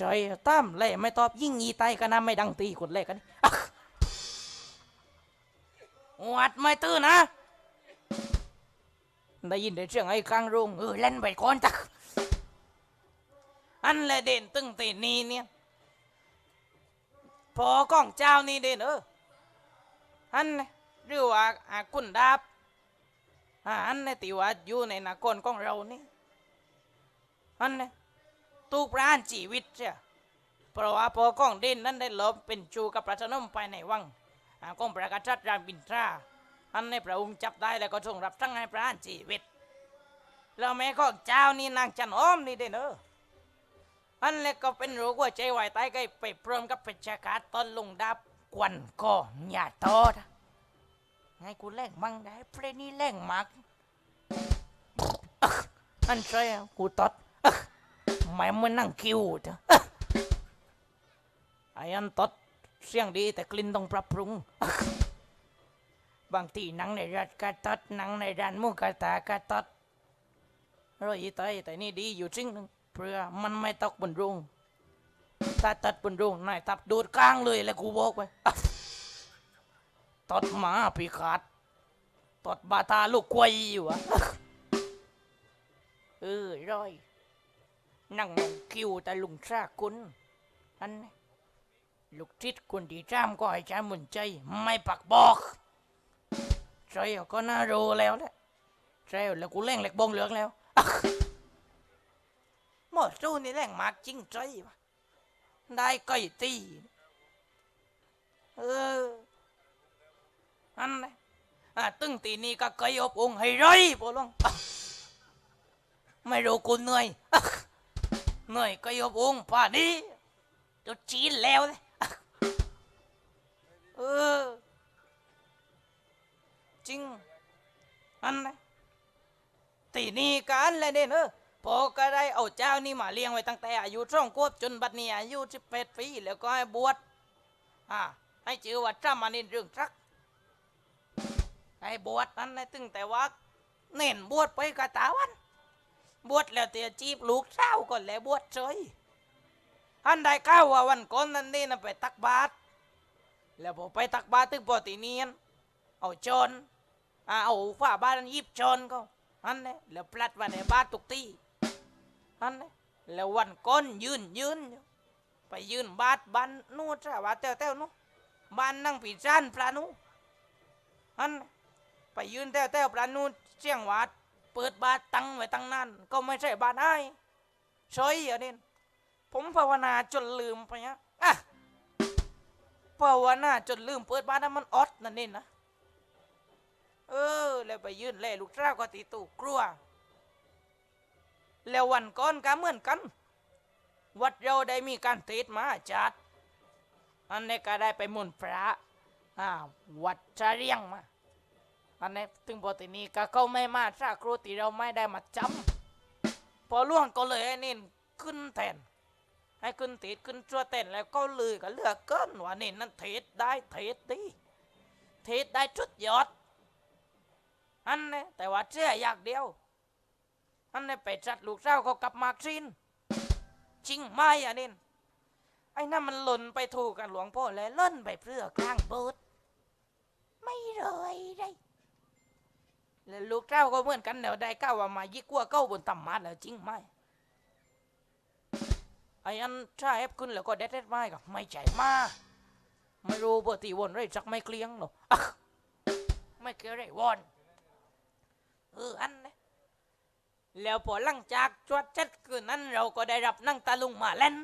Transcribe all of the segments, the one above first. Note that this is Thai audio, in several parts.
ใช่ตั้มเล่ไม่ตอบยิ่งยีไตกันนะไม่ดังตีคนเล่กันวัดไม่ตื้อนะ ได้ยินแต่เสียงไอ้ข้างรุงเออเล่นไปก่อนจักอันละเด่นตึงตีนี้เนี่ยพอกล้องเจ้านี่เด่นเอออันน่ะหรือว่าอากุนดาบอันน่ะติว่าอยู่ในนากลของเรานี่อันเนี่ย ตู้ปราณชีวิตเสียเพราะว่าพอกล้องเด่นนั้นได้หลบเป็นชูกับพระชนมไปในวังกล้องประกาศชัดรามบินทราอันในพระองค์จับได้แล้วก็ทรงรับทั้งให้พระานชีวิตแล้วแม่ของเจ้านี่นางจันอ้อมนี่เด้เนอะอันเล็กก็เป็นโรคหัวใจวายตายก็ไปพร้อมกับเพชฌฆาตอนลงดับกวนก็อย่าโตอนะไงกูแรงมั่งได้เพลงนี้แรงมากอันใช่กูตอด แม่มันนั่งคิวเถอะไอ้อันตดเสียงดีแต่กลิ่นต้องปรับปรุง บางทีหนังในรัฐกาตัดหนังในร้านมูกระตากาตัดรอยตายแต่นี่ดีอยู่จริงหนึงเพื่อมันไม่ตกบนรุงถ้าตัดบนรุงนายตับโดดกลางเลยแล้วกูบอกไปตัดหมาพิขาดตัดบาตาลูกควายอยู่อะเออร้อย นั่งมองคิวแต่ลุงชากุนอันนี้ลูกทิศคนที่จ้ามก็ให้ใจหมุนใจ ไม่ปักบอกใช่ก็น่ารู้แล้วแหละใช่แล้วกูเล่งเหล็กบงเหลืองแล้วหมดสู้นี่แรงมากจริงใจวะได้ก้อยตีเอออันนี้อะตึ้งตีนี่ก็ก้อยอบองให้ร้อยพอลงไม่รู้กูเหนื่อย หน่อยก้อยบองค์ป่านี้จะจีนแล้วเลยอะเออจริงอันนะตีนี่กันเลยเด่นเออพอก็ได้เอาเจ้านี่มาเลี้ยงไว้ตั้งแต่อายุช่องควบจนบัดนี้อายุสิบแปดปีแล้วก็ให้บวชอ่าให้ชื่อว่าจ้ามานินเรื่องทักให้บวชนั้นนะตึงแต่ว่าเน้นบวชไปกะตาวัน บวชแล้วเตียจีบลูกเศร้าก่อนแล้วบวชเฉยอันใดก้าวว่าวันก่อนนั้นนี่นะไปตักบาตรแล้วพอไปตักบาตรตึงปอตีเนียนเอาจนเอาฝ้าบ้านยิบจนก็อันนี้แล้วพลัดวันในบ้านตุกตีอันนี้แล้ววันก้นยืนยืนไปยืนบาดบ้านนู่นจ้าว่าเต้วเต้วนู่นบ้านนั่งปีจานปลานู่นอันนี้ไปยืนเต้วเต้วปลานู่นเชียงวัด เปิดบาทตั้งไว้ตั้งนั้นก็ไม่ใช่บาทไอ้ช่อย่าเด่นผมภาวนาจนลืมไปนะอะภาวนาจนลืมเปิดบาทนั้นมันออดนั่นนี่นะเออ แล้วไปยื่นแล่ลูกสาวก็ตีตู่กลัว แล้ววันก่อนก็เหมือนกัน วัดเราได้มีการเทศมาจัดอันนี้ก็ได้ไปมุนพระอ่าวัดจะเรียงมา อันนี้ถึงปกตินี้ก็เขาไม่มาถ้าครูตีเราไม่ได้มาจำพอล่วงก็เลยให้นี่ขึ้นแทนให้ขึ้นติดขึ้นจัวเต้นแล้วก็เลยก็เลือกเกินว่านี่นั่นเทศได้เทศดีเทศได้ชุดยอดอันนี้แต่ว่าเชื่ออยากเดียวอันนี้ไปจัดลูกเจ้าเขากลับมากซินจริงไหมอันนี้ไอ้นั่นมันหล่นไปถูกกันหลวงพ่อแล้วเล่นไปเพื่อกลางโบสถ์ไม่เลยได้ แล้วลูกเจ้าก็เหมือนกันเดี๋ยวได้ก้าวว่ามายิ่กกัวเก้าบนตำมาแล้วจริงไหมไอ้อันถ้าเอฟขึ้นแล้วก็เด็ดเด็ดไม่ก็ไม่ใจมา ไม่รู้ปกติวนไรสักไม่เกลี้ยงหรอกไม่เกี่ยวไรวนเอออันนะแล้วพอหลังจากจวดจัดคืนนั้นเราก็ได้รับนั่งตาลุงมาเล่น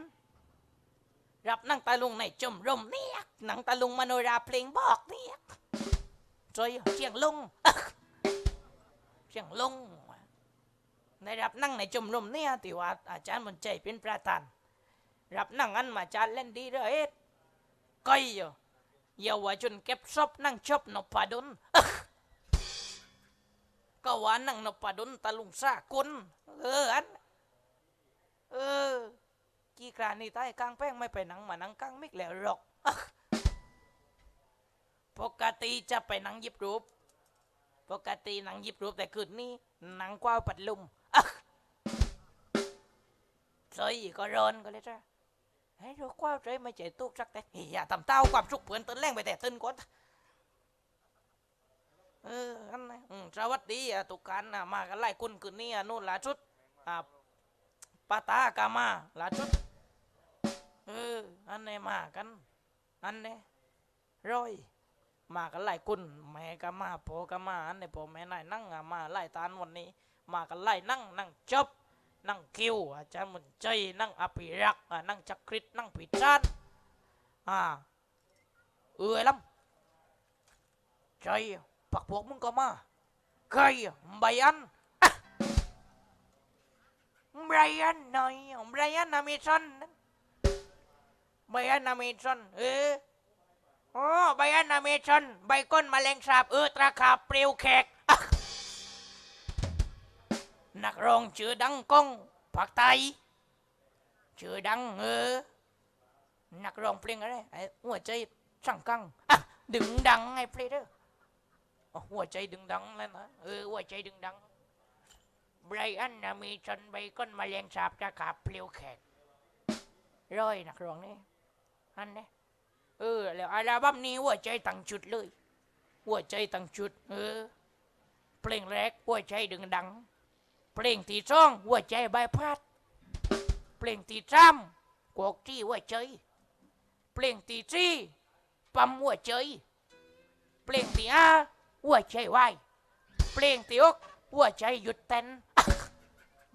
รับนั่งตาลุงในชมรมเนี่ยหนังตาลุงมโนราเพลงบอกเนี่ยจอยเชียงลุง ชียงลงได้รับนั่งในชมรมเนี่ยที่ว่าอาจารย์มนใจเป็นประธาน รับนั่งอันมาอาจารย์เล่นดีเลยเอ็ดก้อยอยู่เยาวชนเก็บซบนั่งชอบนพดลก็ว่านั่งนพดลตะลุงซากุนเอออันเออกีกรานี่ใต้กลางแป้งไม่ไปหนังมาหนังกลางมิกแล้วหรอก ปกติจะไปหนังยิบรูป ปกติหนังหยิบรูปแต่คืนนี้หนังกว้าวปัดลุมอะซอยก็ร้อนก็เลยจ้ะให้รู้คว้าใจไม่ใจตุกสักแต่เฮ้ยอย่าทำเต้าความสุขเพื่อนเต้นแรงไปแต่เต้นก่อนเอออันนั้นสวัสดีอะตุกกันนะมากันไล่คุณคืนนี้อะนู่นลาชุดอ่าปาตากามาลาชุดเอออันนี้มากัน อันนี้ร้อย มากันไล่คุณแม่ก็มาพ่อก็มาอันนี้พ่อแม่นายนั่งอะมาไล่ตานวันนี้ มากันไล่นั่งนั่งจบนั่งคิวอาจารย์มุนใจนั่งอภิรักษ์นั่งจักริดนั่งผิดจานอ่าเอ้ยลำใจปักพวกมึงก็มาใครใบอันไบรอันหน่อยไบรอันอเมซอนนั่นไบรอันอเมซอนเออ โอ้ไบรอันอเมซอนใบก้นมแมลงสาบเออตราขาเปลวแขกนักร้องชื่อดังก้องภาคใต้ชื่อดังเออนักร้องเพลงอะไรไอ้หัวใจช่างกังอะดึงดังไงเพลงเด้อหัวใจดึงดังแล้วนะเออหัวใจดึงดังไบรอันนะมีชนใบก้นแมาแรงสาบจะขาเปลียวแขกร้อยนักร้องนี่อันนี้ เออ แล้วอัลบั้มนี้หัวใจตั้งจุดเลยหัวใจตั้งจุด เออ เพลงแรกหัวใจดึงดัง เพลงที่สองหัวใจใบพัด เพลงที่สามกอกที่หัวใจ เพลงที่สี่ปั๊มหัวใจ เพลงที่ห้าหัวใจวายเพลงที่หกหัวใจหยุดเต้น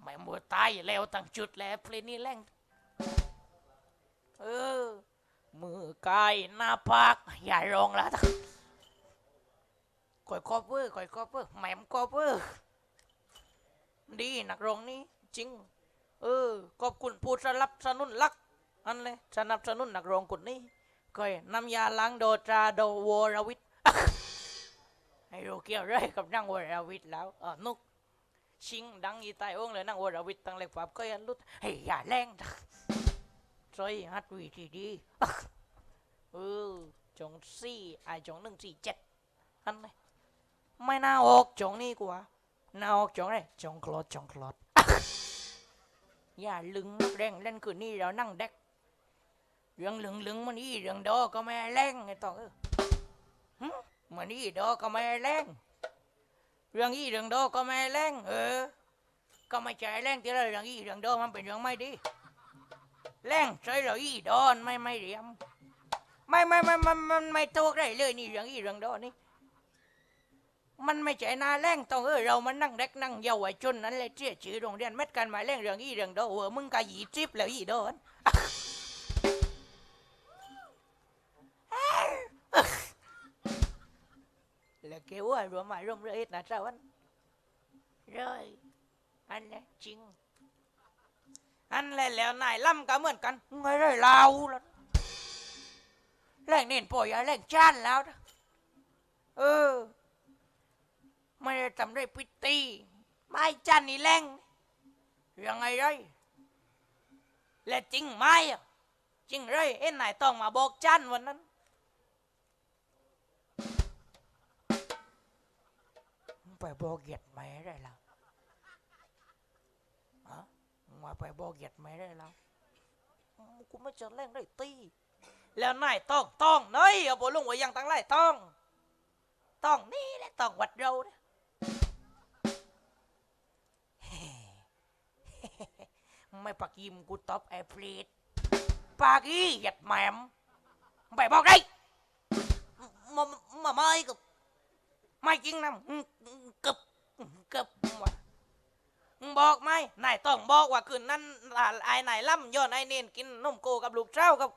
ไม่หมัวตายแล้วตั้งจุดแล้วเพลงนี้แรงเออ มือกายหน้าผากอย่าร้องละก่อยคอเวอร์ก่อยคอเวอร์แหม่มคอเวอร์ดีนักร้องนี้จริง เออขอบคุณผู้สนับสนุนลักอันเลยสนับสนุนนักร้องคนนี้ก็น้ำยาล้างโดตราโดวรวิทย์ให้รู้เกี่ยวไรกับนั่งวรวิทย์แล้วเออนุกชิงดังอีตายองเลยนั่งวรวิทย์ตั้งเล็กปับก็ยันลุดให้ยแรง ซอยฮัดวีทีดีเออจงสี่ไอจงหนึ่งสี่เจ็ดอันเลยไม่น่าออกจงนี้กว่าน่าออกจงเลยจงคลอดจงคลอดอย่าลึงแรงเล่นคืนนี้เรานั่งเด็กเรื่องลึงลึงมันนี่เรื่องดอก็ไม่แรงไงต้อเออมันนี่ดอก็ไม่แรงเรื่องอีเรื่องดอก็ไม่แรงเออ ก็ไม่ใช่แรงที่เราเรื่องอีเรื่องดอมันเป็นเรื่องไม่ดี แรงใช่เราอีดอนไม่ไม่เรียม ไม่ไม่ไม่ไม่ไม่ไม่ถูกได้เลยนี่เรื่องอีเรื่องดอนี่ มันไม่ใช่นาแรงต้องเออเรามันนั่งเด็กนั่งเยาวชนนั้นเลยเชี่ยชื่อโรงเรียนเม็ดกันมาแรงเรื่องอีเรื่องโดเออมึงก็หยีจิบแล้วอีโดนแล้วเกว่ารวมมารวมเรื่อยนะเจ้าวันเรื่อยอันนี้จริง อันเลยแล้วนายล่ำก็เหมือนกันไงได้เราละแรงเน้นป่อยาแรงจ้านแล้วนะเออ ไม่ได้ทำได้พิตีไม่จันนี่แรงยังไงไรและจริงไหมจริงเลยเอ็นไหนต้องมาบอกจันวันนั้นไปบอกเหยียดแม่ได้แล้วฮะ มาไปบอกเหยียดแม่ได้แล้วกูไม่จอแรงได้ตีแล้วนายต้องต้องเนยเอาบอลงไว้ยังตั้งไรต้อง ต้องนี่แหละต้องวัดเราเนี่ยไม่ปักยิมกูตอบแอร์พลีดปากอีหยัดแหมมไปบอกได้มามาไม่กับไม่จริงนะกับกับวะ มึงบอกไหมนายต้องบอกว่าคืนนั้นไอ้นายล่ำย้อนไอ้เนนกินนมโกกับลูกเจ้ากับ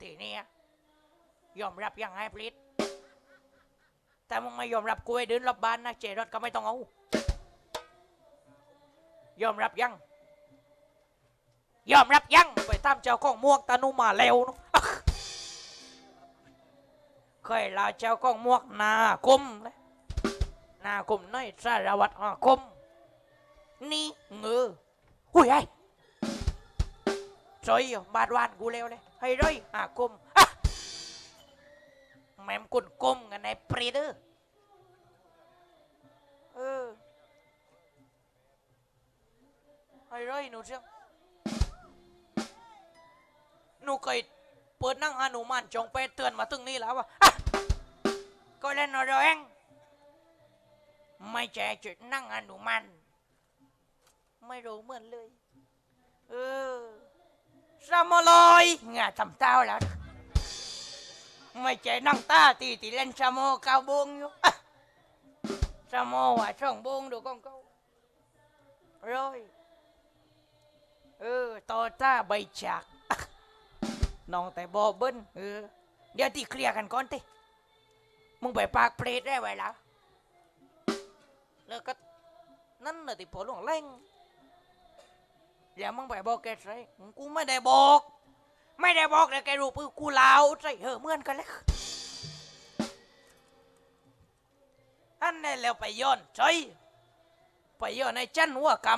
ทีเนี้ยยอมรับยังไงพลีดแต่มึงไม่ยอมรับกูให้เดินรอบบ้านนะเจรถก็ไม่ต้องเอา ยอมรับยัง ยอมรับยัง ไปตามเจ้าของม่วงตานุมาเร็วนะเคยลาเจ้าของม่วงนาคมเลย นาคมน้อยสารวัตรอาคม นี่เงือหุ้ยไอ้ซอยบาดวานกูเร็วเลยให้ร้อยอาคมอะแม่มกุนกลมกันในปรีเดอร์เออไอ้ไรหนูเชียงหนูเคยเปิดนั่งหนุมานจงไปเตือนมาตึงนี้แล้วว่าอะก็เล่นเอาเอง ไม่ใช่จุดนั่งหนุมานไม่รู้เหมือนเลย เออสามลอยงาทำเต้าแล้ว ไม่ใช่นั่งตาตีตีเล่นสามโมเกาบงอยู่สามโมว่าช่องบงดูกองเการ้อยเออต่อตาใบจากน้องแต่บอเบิ้ลเออ เดี๋ยวตีเคลียร์กันก่อนติมึงไปปากเปรตได้ไว้แล้ว แล้วก็นั่นน่ะติพอหลวงเล่งแล้วมึงไปบอกแกใช่กูไม่ได้บอก ไม่ได้บอกแต่แกรู้ปือกูลาวใช่เออเหมือนกันเลยอันนี้แล้วไปย้อนใช่ไปย้อนในจันหัวก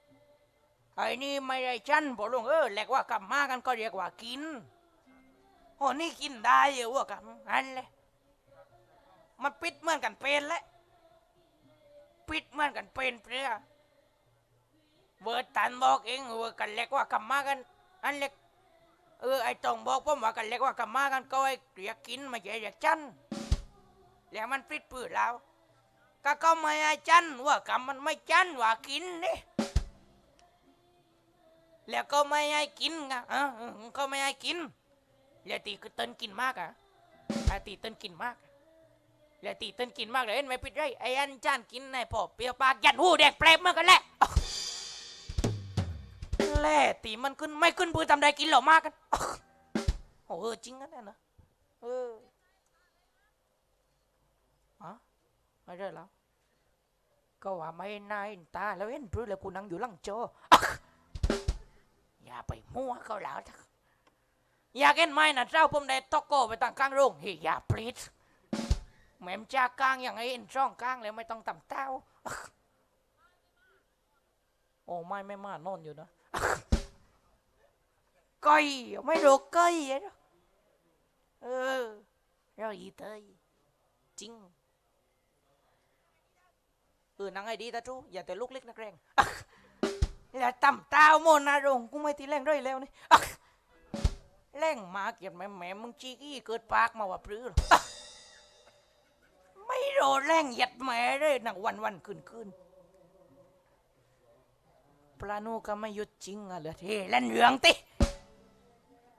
ำไอ้นี่ไม่ได้จันพอหลวงเออแหลกว่ากำมากันก็เรียกว่ากินโอ้นี่กินได้เหรอหัวกำอันเลยมันปิดเหมือนกันเป็นแหละ ปิดเหมือนกันเป็นเปรี้ยเวิร์ดตันบอกเองเวิร์ดกันเล็กว่ากำมากัน อันเล็ก เออไอ้ตองบอกผมว่ากันเล็กว่ากำมากันก็ไอ้เรียกินม่ใช่เรียจันแล้วมันปิดปืดแล้วก็ก็ไม่ไอ้จันว่ากำมันไม่จันว่ากินนี่แล้วก็ไม่ให้กินไงเออเออก็ไม่ให้กินแล้วตีก็เต้นกินมากอะไอตีเต้นกินมาก แล้วตีต้นกินมากเลยเห็นไหมปิดไรไอ้อันจานกินในพอเปรียวปากยันหูแดกเปรบเมื่อกันแหละแหล่ตีมันขึ้นไม่ขึ้นปืนทำได้กินเหล่ามากกันโอ้เออจริงกันแน่นะเอออะไม่ได้แล้วก็ว่าไม่นายตาแล้วเห็นปืนแล้วกูนั่งอยู่หลังโจออย่าไปมั่วเขาแล้วอยากเห็นไหมนะเจ้าผมได้ตอกโกไปตั้งกลางโรงเฮียอย่าปลิด แม่มจากลางอย่างไอ้เอ็นช่องกลางแล้วไม่ต้องต่ำเต้า โอ้ไม่ไม่มานอนอยู่นะก้อยไม่รู้ก้อยเออเราอีเตยจริงเออนังไอ้ดีตาจูอย่าแต่ลูกเล็กนักแรงอย่าต่ำเต้าโมนารงกูไม่ตีแรงด้วยแล้วนี่แรงมาเกียดแม่แม่มึงจีกี้เกิดปากมาว่าปลื้อ ไม่โดนแรงหยัดแม่เลยนักวันวันคืนคืนปลาโนก็ไม่หยุดจริงอะเหลือเทเล่นเหลืองติ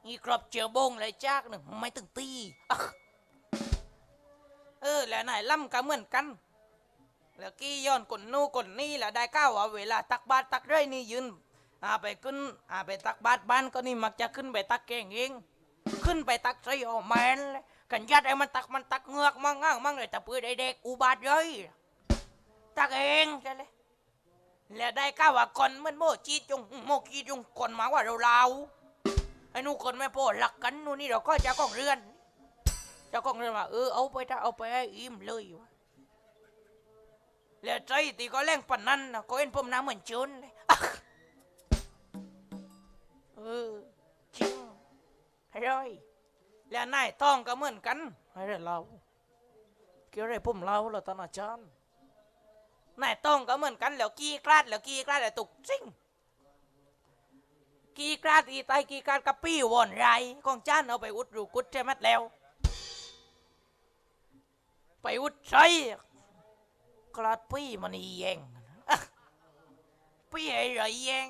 นี่ครอบเจียวบงเลยจากหนึ่งไม่ตึงตีอเออแล้วนายล่ำก็เหมือนกัน แล้วกี้ย้อนกนนู่กนนี่แล้วได้ก้าว่าเวลาตักบาตรตักเรื่อยนี่ยืนอาไปขึ้นอาไปตักบาตรบ้านก็นี่มักจะขึ้นไปตักเก่งเอง ขึ้นไปตักใส่ออกแมนเลย กันยัดไอ้มันตักมันตักเงือกมั่งง่างมั่งเลยแต่ปืนไอ้เด็กอุบาทย่อยตักเองใช่เลยแล้วได้ก้าวว่าก่อนมันโมจีจงโมกีจงก่อนมาว่าเราเราไอ้นู่นคนไม่พอหลักกันนู่นนี่เราก็จะก้องเรือนจ้าของเรือนว่าเออเอาไปถ้าเอาไปให้อิ่มเลยวะแล้วใจตีก็แรงปันนั้นนะก็เห็นผมน้ำเหมือนโจนเลยเออจริงให้ร้อย แล้วนายทองก็เหมือนกันให้ได้เราเกี่ยวอะไรผมเล่าแล้วตอนอาจารย์นายทองก็เหมือนกันแล้วกี้กลาดแล้วกี้กลาดแล้วตุกซิ่งกี้กลาดอีไตกี้กลาดกับปี้วอนไรของจ้านเอาไปอุดรูกุดใช่ไหมแล้ว ไปอุดใช้กลาดปี้มันอีแยงปี้ไอ้ไรแยง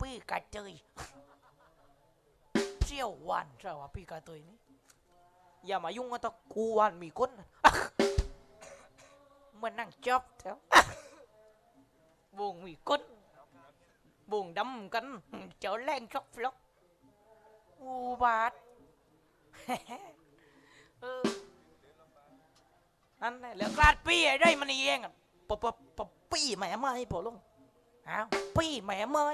ปี้กระเจย ชี่ยววันใช่ว่าพี่กาตัวนี้อย่ามายุ่งกับตะกูวันมีคนน่ะมันนั่งจอบแถววงมีคนวงดำกันเจ้าแรงชอกฟลอกอูบาทนั่นแหละเหลือกลาดปี้ได้มันเองปะปะปะปี้แม่ไม้พอลงอ้าวปี้แม่ไม้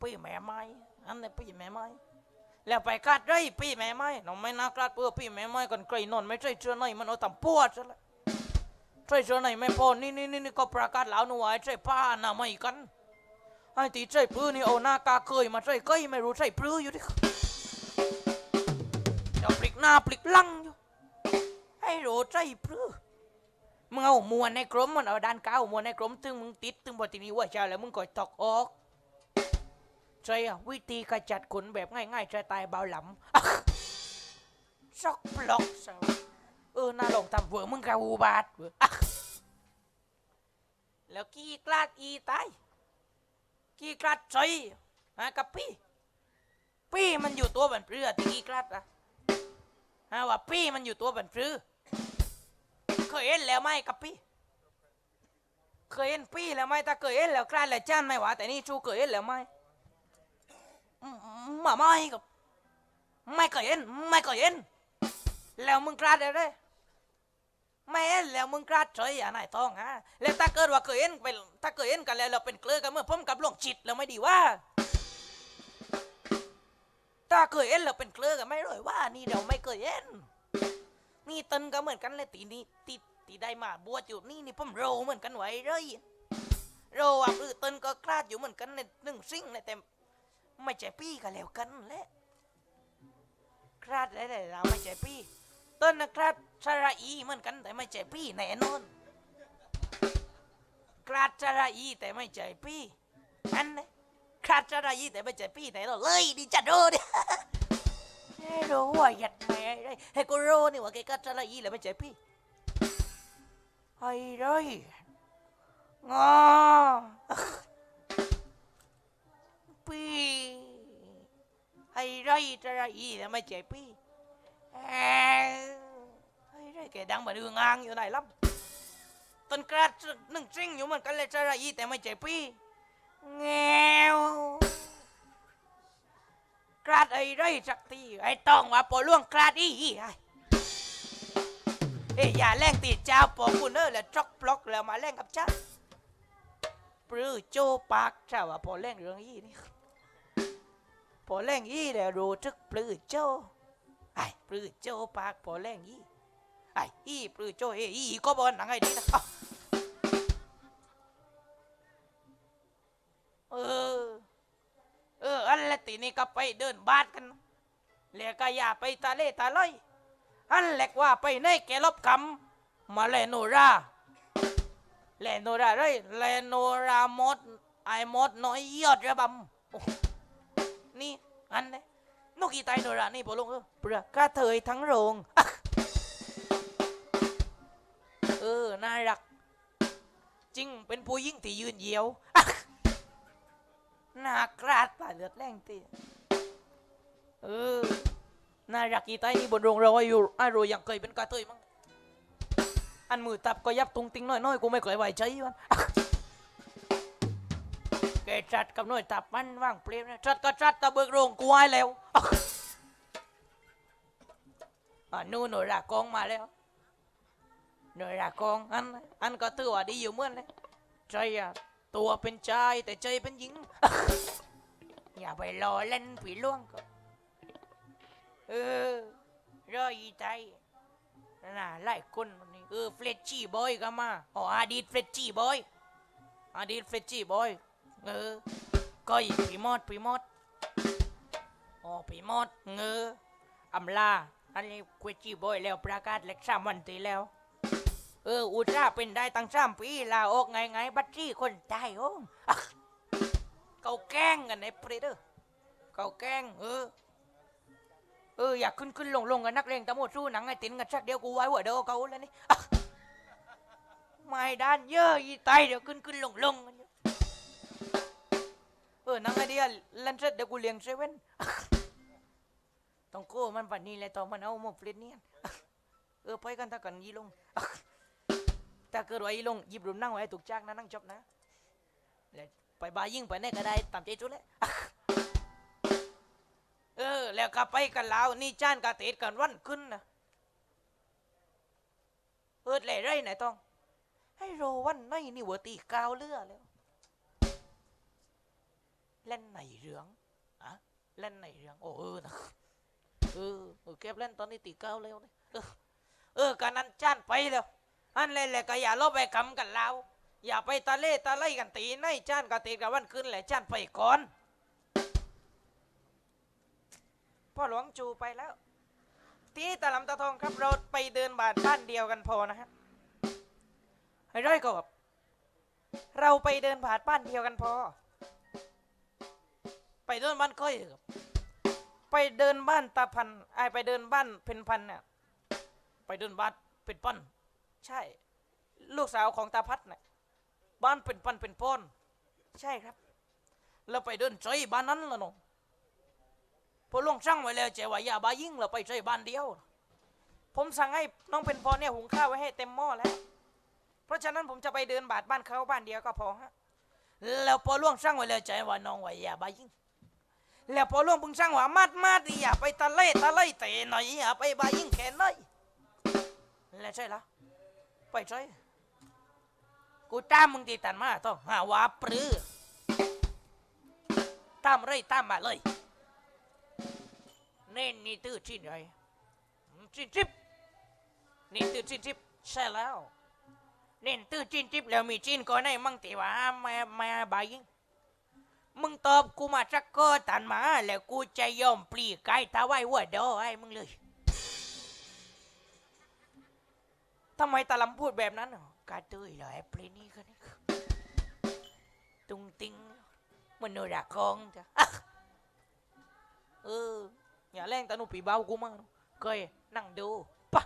ปี้แม่ไม้อันนี้ปี้แม่ไม้ แล้วไปกาดได้พี่แม่ไม้น้องไม่น่ากลาดเพื่อพี่แม่ไม้กันไกลนอนไม่ใช่เชื่อในมันเอาตำปวดซะแล้วใช่เชื่อในไม่พอนี่นี่นี่นี่ก็ประกาศแล้วนูไอ้ใช่ผ้าหน้าไม่กันไอ้ตีใช่ปื้อนี่เอาหน้ากาเคยมาใช่ก้อยไม่รู้ใช่ปื้ออยู่ดิจะปลิกหน้าปลิกลังอยู่ให้รู้ใช่ปื้อมึงเอามวนในกรมมันเอาด้านเก้ามวนในกรมตึงมึงติดตึงบทีนี้ว่าเจ้าแล้วมึงก็ตอกออก ใช่อะวิธีขจัดขนแบบง่ายๆจะตายเบาหลำช็อกบล็อกซะเออน่าลองทำเวอร์มึงกะอูบาดเวอร์แล้วกี้กลาดอีตายกี้กลาดใจฮะกับพี่พี่มันอยู่ตัวบันเปลือที่กี้กลาดอะฮะว่าพี่มันอยู่ตัวบันเปลือเคยเห็นแล้วไหมกับพี่เคยเห็นพี่แล้วไหมถ้าเคยเห็นแล้วกลาดแล้วจ้านไม่หวะแต่นี่ชูเคยเห็นแล้วไหม มาไม่กับไม่เคยเห็นไม่เคยเห็นแล้วมึงกล้าได้เลยไม่เห็นแล้วมึงกล้าเฉยอะนายทองฮะแล้วถ้าเกิดว่าเคยเห็นไปถ้าเคยเห็นกันแล้วเราเป็นเกลือกันเมื่อผมกับหลวงจิตแล้วไม่ดีว่าถ้าเคยเห็นเราเป็นเกลือกันไม่เลยว่า นี่เราไม่เคยเห็นนี่ตนก็เหมือนกันเลยตีนี้ตีตีได้มาบวชอยู่นี่นี่ผมโรเหมือนกันไว้เลยโรอะคือตนก็กล้าอยู่เหมือนกันในหนึ่งสิ่งเลยแต่ ไม่ใช่พี่กันแล้วกันแหละคราดได้แต่เราไม่ใช่พี่ ต้นนะคราดชาระอีเหมือนกันแต่ไม่ใช่พี่แน่นอนคราดชาระอีแต่ไม่ใช่พี่อันนะคราดชาระอีแต่ไม่ใช่พี่แน่นอนเลยดิจัดโดดิเฮ้ยรู้ว่าหยัดแม่เลยให้กูรู้นี่ว่าแกคราดชาระอีแล้วไม่ใช่พี่ไอ้เลยงอ พี่ไอ้ไรจะอีแต่ไม่ใช่พี่เอ้ไอ้ไรแกดังมาดือนอ่างอยู่ไหนล่ำต้นกระดหนึ่งซิ่งอยู่เหมือนกันเลยจะอีแต่ไม่ใช่พี่แงวกราดไอ้ไรสักทีไอ้ต้องว่าปอล่วงกราดอีไอ้เอ้ยอย่าแรงตีเจ้าปอคุณเออแล้วจอกปลอกแล้วมาแรงกับฉัน ปลื้อโจปากเจ้าว่าพอแรงเรื่องอีนี่พอแรงยี่เดี๋ยวรู้ทึกปลื้อโจไอ้ปลื้อโจปากพอแรงยี่ไอ้อีปลื้อโจเอยอีก็บอลหนังไอ้ดีนะเออเอออันละตีนี่ก็ไปเดินบาดกันแล้วก็อย่าไปตาเล่ตาลอยอันแหลกว่าไปในแกลบคำมาเลโนรา เลโนราเรยเลโนรามดไอมดน้อยยอดระบำนี่อันนี้นกอีไตโนรานี่พอลงเออเปลือกกระเทยทั้งโรงเออน่ารัก จริงเป็นผู้ยิ่งที่ยืนเยียวอะน่ากราดตาเลือดแรงตีเออน่ารักอีไตนี่บนโรงเราอายุอายุยังเคยเป็นกระเทยมั้ง อันมือตับก็ยับตุงติงน้อยๆกูไม่เคยไหวใจมันแกจัดกับน่วยตับมันว่างเปลี่ยนจัดก็จัดตะเบิกโรงกูไว้แล้วอนู่นหน่วยรากองมาแล้วหน่วยรากองอันอันก็ถือว่าดีอยู่เหมือนเลยใจอะตัวเป็นชายแต่ใจเป็นหญิง อย่าไปรอเล่นผีล่วงก็เออรออีใจน่ะไล่คนวัน เออเฟลชชี่บอยก็มาอ๋ออดีตเฟลชชี่บอยอดีตเฟลชชี่บอยเงอก้อยผีมอดผีมอดอ๋อผีมอดเงออำลาอันนี้คุยจีบอยแล้วประกาศเล็กสามวันตีแล้ว เอออุตส่าห์เป็นได้ตั้งสามปีลาออกไงไงบัตรจี้คนตายโอ้เขาแกล้งกันในปรีเดอร์เขาแกล้งเออ เอออยากขึ้นขึ้นลงลงกันนักเลงตะโมดสู้หนังไอ้ตินกันชักเดียวกูไว้หัวเดียวเขาแล้วนี่ไม่ด้านเยอะอีไตเดี๋ยวขึ้นขึ้นลงลงกันอยู่เออนังไอเดียล่นเสร็จเดี๋ยวกูเลี้ยงเซเว่นต้องโก้มันปันนี้เลยตอมันเอาหมกเฟรนเนี่ยเออไปกันถ้ากันยีลงถ้าเกิดว่ายีลงหยิบรุมนั่งไว้ถูกจ้างนะนั่งจบนะไปบายิ่งไปไหนก็ได้ตามใจจุดเลย เออ แล้วก็ไปกันแล้วนี่จ้านกาเตดกันวันขึ้นนะเออเลยไรไหนต้อง ให้โรวันไหนนี่หัวตีกาวเลือแล้ว เล่นไหนเรื่องอะเล่นไหนเรื่องโอ้เออนะเออเออเก็บเล่นตอนนี้ตีก้าแล้วเนี่ยเออเออการนั้นจ้านไปแล้วอันเลยแหละก็อย่าลบไปคำกันแล้วอย่าไปตะเล่ตะไล่กันตีในจ้านก็ตีกันวันขึ้นแหละจ้านไปก่อน พ่อหลวงจูไปแล้ว ที่ตะลำตะทองครับเราไปเดินบาทบ้านเดียวกันพอนะฮะไอ้ร้อยก็แบบเราไปเดินผ่านบ้านเดียวกันพอ ไปเดินบ้านก้อยไปเดินบ้านตาพันไอไปเดินบ้านเพนพันเนี่ยไปเดินบ้านเป็นปั้นใช่ ลูกสาวของตาพัดเนี่ยบ้านเป็นปันเป็นป้อนใช่ครับ แล้วไปเดินใจบ้านนั้นละน้อง พอลงช่างไว้แล้วเจว่าอย่าบายิ่งเราไปใจบ้านเดียว ผมสั่งให้น้องเป็นพอเนี่ยหุงข้าวไว้ให้เต็มหม้อแล้ว เพราะฉะนั้นผมจะไปเดินบาดบ้านเขาบ้านเดียวก็พอฮะ แล้วพอล่วงช่างไว้แล้วใจว่าน้องว่าอย่าบายิ่ง แล้วพอล่วงพึงช่างว่ามาดมาดอย่าไปตะเล่ตะเล่เตะหน่อยอย่าไปบายิ่งแขนหน่อยแล้วใช่ละไปใช่กูตามมึงตีตันมาต้องหาว่าปรือตามเลยตามมาเลย เน่นนี่ตื้อชิ้นใหญ่ชิ้นจิบนี่ตื้อชิ้นจิบใช่แล้วเน่นตื้อชิ้นจิบแล้วมีชิ้นก่อนให้มั่งตีว่ามามาบายิงมึงตอบกูมาสักก็ตันมา แล้วกูจะยอมปลีกายตาไว้หัวดอให้มึงเลยทำไมตาลำพูดแบบนั้นกาเตยเหรอไอ้เพลงนี้กันตุงติงมันโนรักกองจ้ะเออ อย่าแรงตาหนุปีเบากูมากเคยนั่งดูปะ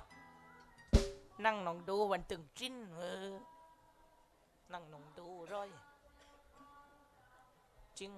นั่งนองดูวันตึงจิ้นเออนั่งนองดูร้อยจริง